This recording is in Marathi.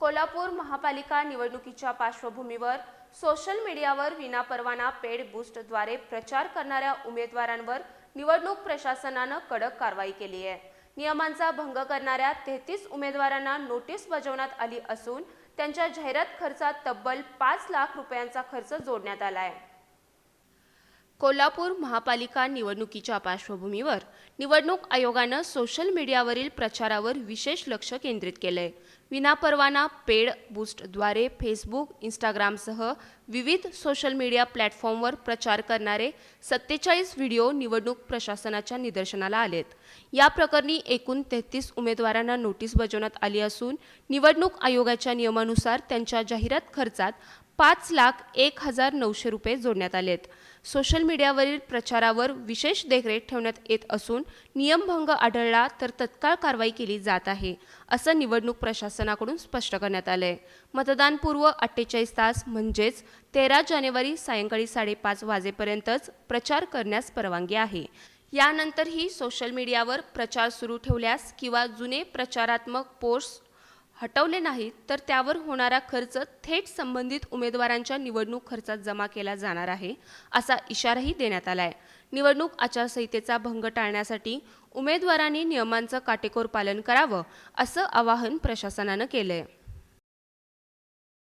कोल्हापूर महापालिका निवडणुकीच्या पार्श्वभूमीवर सोशल मीडियावर विनापरवाना पेड बूस्टद्वारे प्रचार करणाऱ्या उमेदवारांवर निवडणूक प्रशासनानं कडक कारवाई केली आहे. नियमांचा भंग करणाऱ्या तेहतीस उमेदवारांना नोटीस बजावण्यात आली असून त्यांच्या जाहिरात खर्चात तब्बल पाच लाख रुपयांचा खर्च जोडण्यात आला आहे. कोल्हापूर महापालिका निवडणुकीच्या पार्श्वभूमीवर निवडणूक आयोगानं सोशल मीडियावरील प्रचारावर विशेष लक्ष केंद्रित केलंय. विनापरवाना पेड बूस्टद्वारे फेसबुक इंस्टाग्रामसह विविध सोशल मीडिया प्लॅटफॉर्मवर प्रचार करणारे सत्तेचाळीस व्हिडिओ निवडणूक प्रशासनाच्या निदर्शनाला आलेत. या प्रकरणी एकूण तेहतीस उमेदवारांना नोटीस बजावण्यात आली असून निवडणूक आयोगाच्या नियमानुसार त्यांच्या जाहिरात खर्चात पाच लाख एक हजार नऊशे रुपये जोडण्यात आले आहेत सोशल मीडियावरील प्रचारावर विशेष देखरेख ठेवण्यात येत असून नियमभंग आढळला तर तत्काळ कारवाई केली जात आहे असं निवडणूक प्रशासनाकडून स्पष्ट करण्यात आलं आहे मतदानपूर्व अठ्ठेचाळीस तास म्हणजेच तेरा जानेवारी सायंकाळी साडेपाच वाजेपर्यंतच प्रचार करण्यास परवानगी आहे. यानंतरही सोशल मीडियावर प्रचार सुरू ठेवल्यास किंवा जुने प्रचारात्मक पोस्ट हटवले नाहीत तर त्यावर होणारा खर्च थेट संबंधित उमेदवारांच्या निवडणूक खर्चात जमा केला जाणार आहे असा इशाराही देण्यात आला आहे निवडणूक आचारसंहितेचा भंग टाळण्यासाठी उमेदवारांनी नियमांचं काटेकोर पालन करावं असं आवाहन प्रशासनानं केलं आहे